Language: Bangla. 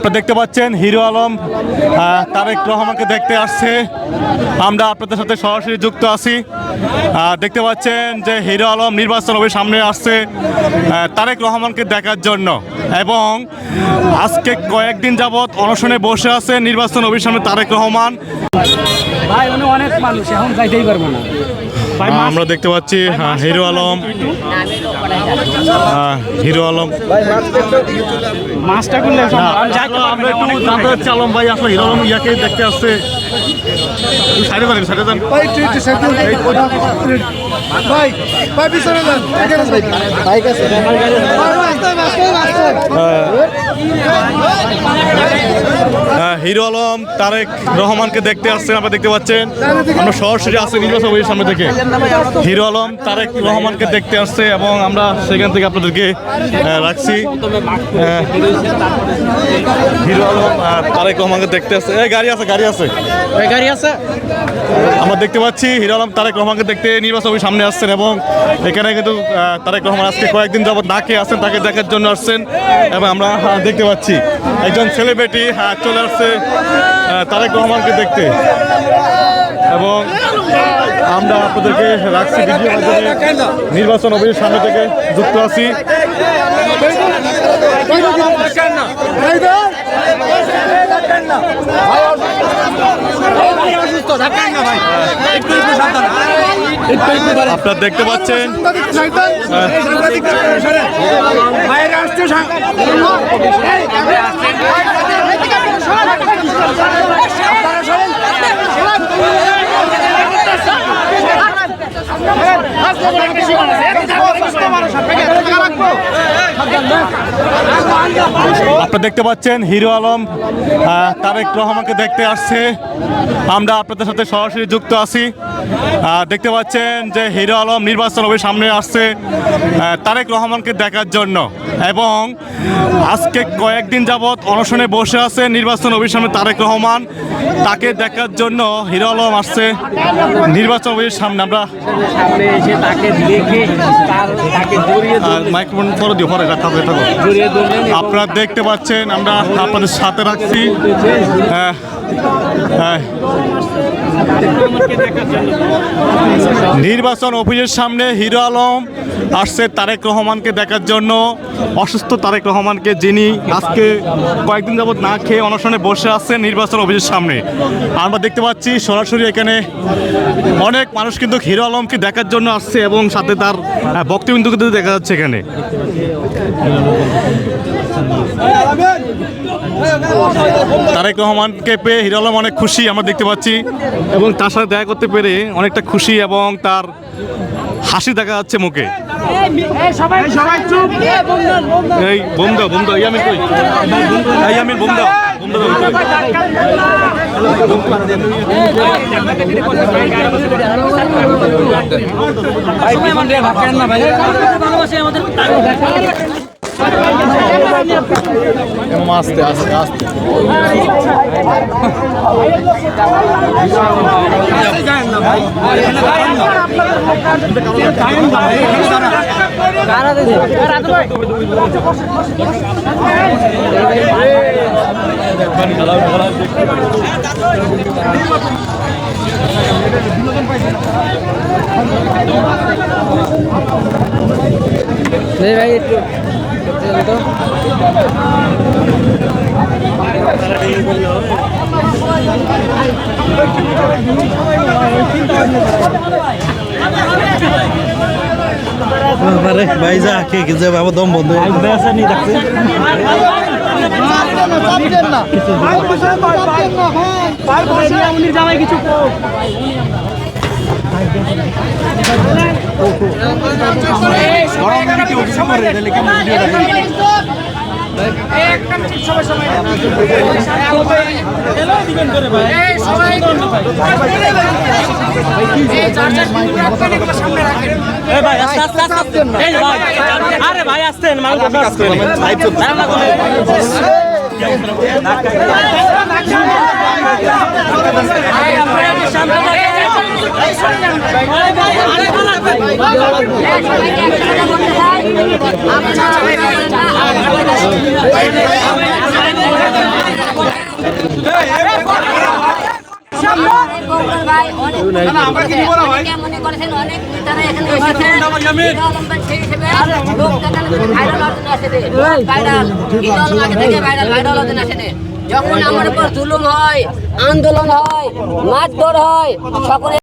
আপনারা দেখতে পাচ্ছেন হিরো আলম তারেক রহমানকে দেখতে আসছে। আমরা আপনাদের সাথে সরাসরি যুক্ত আছি। দেখতে পাচ্ছেন যে হিরো আলম নির্বাচন হবে সামনে আসছে তারেক রহমানকে দেখার জন্য। এবং আজকে কয়েকদিন যাবৎ অনশনে বসে আছে নির্বাচন অভিসামনে তারেক রহমান। ভাই অনেক মানুষ, এখন যাইতেই পারব না। আমরা দেখতে পাচ্ছি হিরো আলম হিরো আলম মাছটা করলে আমরা একটু জানতে চাচ্ছি আলম ভাই আসলে হিরো আলম ইয়াকে দেখতে আসছে সাইডে যান সাইডে যান ভাই। ভাই পিছনে যান। ভাই, ভাই, আসতে, আসতে, আসতে। আহ, হিরো আলম তারেক রহমানকে দেখতে আসছেন আপনারা দেখতে পাচ্ছেন। আমরা সরাসরি আছি নির্বাচন অফিসের সামনে থেকে। হিরো আলম তারেক রহমানকে দেখতে আসছে এবং আমরা সেখান থেকে আপনাদেরকে রাখছি। হিরো আলম তারেক রহমানকে দেখতে আসছে। এই গাড়ি আছে গাড়ি আছে। গাড়ি আছে? আমরা দেখতে পাচ্ছি হিরো আলম তারেক রহমানকে দেখতে নির্বাচন অফিস সামনে আসছেন এবং এখানে কিন্তু তারেক রহমান আজকে কয়েকদিন যাবত না খেয়ে আসছেন তাকে দেখার জন্য আসছেন। এবং আমরা দেখতে পাচ্ছি একজন সেলিব্রিটি চলে আসছে। তারেক রহমানকে দেখতে এবং আমরা আপনাদেরকে রাখছি নির্বাচন অফিসের সামনে থেকে যুক্ত আছি। আপনারা দেখতে পাচ্ছেন। বাইরে আসছে আপনারা দেখতে পাচ্ছেন হিরো আলম তারেক রহমানকে দেখতে আসছে। আমরা আপনাদের সাথে সরাসরি যুক্ত আছি। দেখতে পাচ্ছেন যে হিরো আলম নির্বাচন হবে সামনে আসছে তারেক রহমানকে দেখার জন্য। এবং আজকে কয়েকদিন যাবৎ অনশনে বসে আছে নির্বাচন অফিস সামনে তারেক রহমান। তাকে দেখার জন্য হিরো আলম আসছে নির্বাচন অফিসের সামনে। আমরা মাইক্রোফোন পরে দিও পরে থাকো। আপনারা দেখতে পাচ্ছেন আমরা আপনাদের সাথে রাখছি। হ্যাঁ। নির্বাচন অফিসের সামনে হিরো আলম আসছে তারেক রহমানকে দেখার জন্য। অসুস্থ তারেক রহমানকে যিনি আজকে কয়েকদিন যাবত না খেয়ে অনশনে বসে আছেন নির্বাচন অফিসের সামনে। আমরা দেখতে পাচ্ছি সরাসরি এখানে অনেক মানুষ কিন্তু হিরো আলমকে দেখার জন্য আসছে এবং সাথে তার কিন্তু দেখা যাচ্ছে এখানে। তারেক রহমানকে পেয়ে হিরো আলম অনেক খুশি, আমরা দেখতে পাচ্ছি। এবং তার সাথে দেখা করতে পেরে অনেকটা খুশি এবং তার হাসি দেখা যাচ্ছে মুখে। পিছন না ভাই আস্তে আস্তে। আস্তে ভাই আরে ভাই যা কে কে যাবে আমার দম বন্ধ হয়ে গেছে। চাপছেন না ভাই। পিছনে চাপছেন না যখন আমার উপর জুলুম হয় আন্দোলন হয় মারধর হয় সকলে